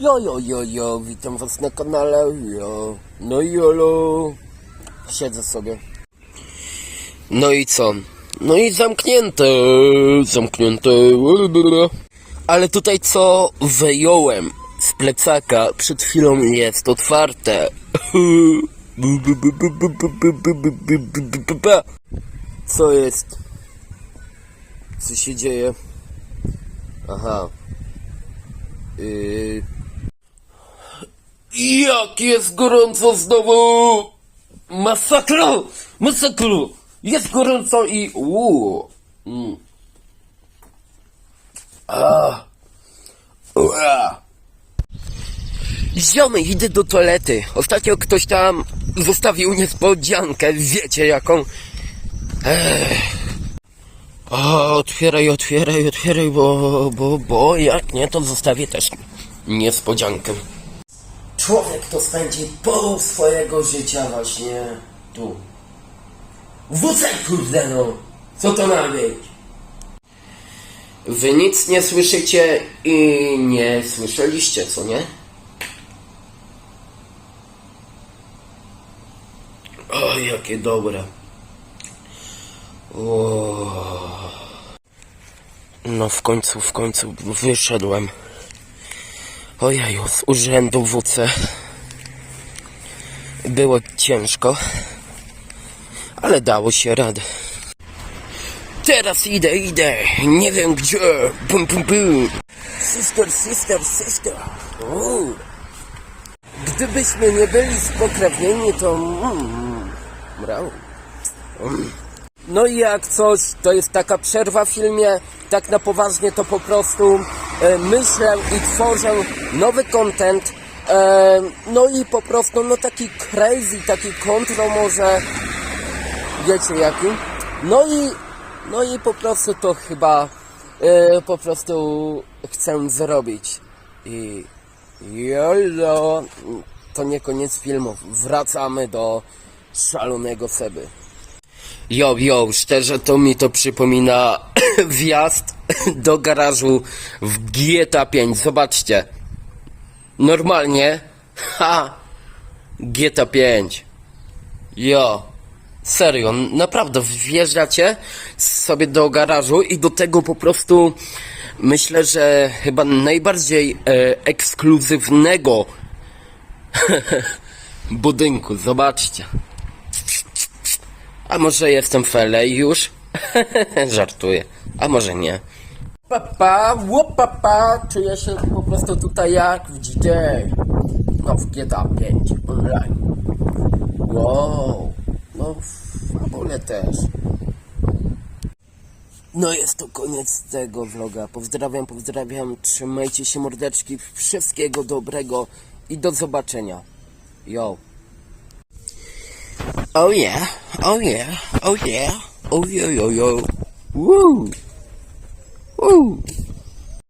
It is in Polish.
Jo, jo, jo, jo, witam was na kanale, jo. No jolo. Siedzę sobie. No i co? No i zamknięte, zamknięte. Ale tutaj co wyjąłem z plecaka przed chwilą jest otwarte. Co jest? Co się dzieje? Aha. Yy... Jak jest gorąco znowu! Masakra! Masakra! Jest gorąco i... Uuu. Mm. Ziomy, idę do toalety. Ostatnio ktoś tam zostawił niespodziankę, wiecie jaką. Ech. O, otwieraj, otwieraj, otwieraj, bo, bo, bo jak nie, to zostawię też niespodziankę. Człowiek to spędzi pół swojego życia właśnie tu. Wózek, kurde no! Co to ma być? Wy nic nie słyszycie i nie słyszeliście, co nie? O, jakie dobre. O. No w końcu, w końcu wyszedłem. Ojeju, z urzędu WC. Było ciężko, ale dało się radę. Teraz idę, idę, nie wiem gdzie. Bum, bum, bum. Sister, sister, sister. Uuu. Gdybyśmy nie byli spokrewnieni, to... Mm, brał. No i jak coś, to jest taka przerwa w filmie, tak na poważnie to po prostu myślę i tworzę nowy content, e, no i po prostu no taki crazy, taki kontro może, wiecie jaki, no i, no i po prostu to chyba e, po prostu chcę zrobić. I jolo, to nie koniec filmu, wracamy do szalonego Seby. Jo, jo, szczerze to mi to przypomina wjazd do garażu w GTA 5. Zobaczcie. Normalnie. Ha! GTA 5. Jo. Serio, naprawdę wjeżdżacie sobie do garażu i do tego po prostu myślę, że chyba najbardziej e, ekskluzywnego budynku. Zobaczcie. A może jestem LA już? Żartuję. A może nie. Papa, łopapa, czuję się po prostu tutaj jak w GTA. No w GTA 5 online. Wow. No w fabule też. No jest to koniec tego vloga. Pozdrawiam, pozdrawiam. Trzymajcie się mordeczki. Wszystkiego dobrego i do zobaczenia. Yo. Oh yeah, oh yeah, oh yeah, oh yo yo yo. Woo! Woo!